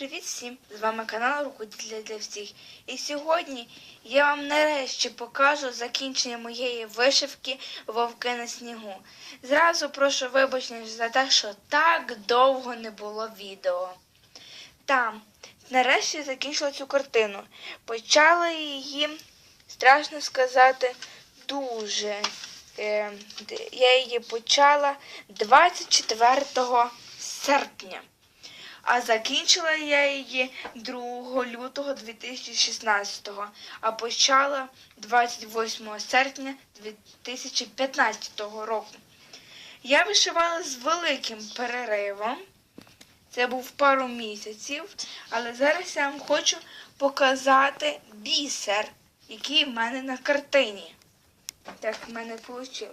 Привіт всім! З вами канал Рукоділля для всіх. І сьогодні я вам нарешті покажу закінчення моєї вишивки Вовки на снігу. Зразу прошу вибачення за те, що так довго не було відео. Там, нарешті закінчила цю картину. Почала її, страшно сказати, дуже. Е, я її почала 24 серпня. А закінчила я її 2 лютого 2016, а почала 28 серпня 2015 року. Я вишивала з великим переривом. Це був пару місяців, але зараз я вам хочу показати бісер, який в мене на картині. Так в мене вийшло.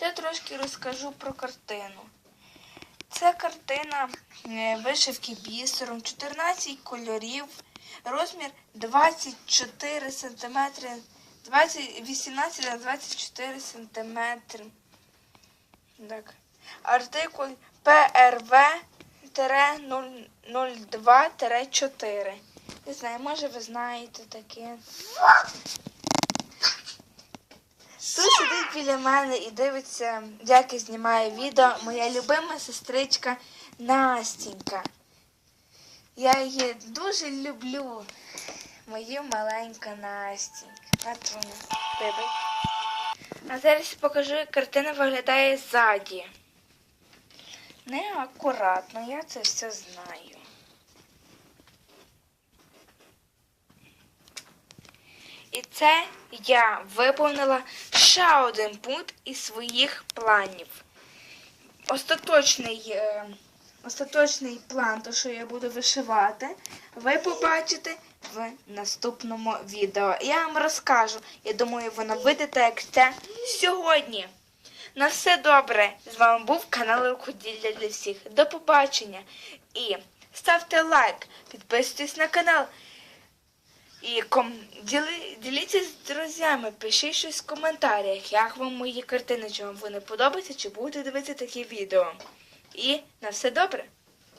Ще трошки розкажу про картину. Це картина е, вишивки бісером, 14 кольорів, розмір 24 см, 20, 18 на 24 см. Так. Артикуль ПРВ-02-4. Не знаю, може ви знаєте таке. Біля мене і дивиться, як я знімаю відео моя любима сестричка Настінька. Я її дуже люблю. Мою маленька Настінька. Вона. Бибай. А зараз покажу, як картина виглядає ззаді. Неакуратно, я це все знаю. І це я виповнила ще один пункт із своїх планів. Остаточний, е, остаточний план, то що я буду вишивати, ви побачите в наступному відео. Я вам розкажу. Я думаю, воно вийде так, як це сьогодні. На все добре. З вами був канал Рукоділля для всіх. До побачення. І ставте лайк, підписуйтесь на канал. І ком... діли... діліться з друзями, пишіть щось в коментарях, як вам мої картини, чи вам вони подобаються, чи будете дивитися такі відео. І на все добре!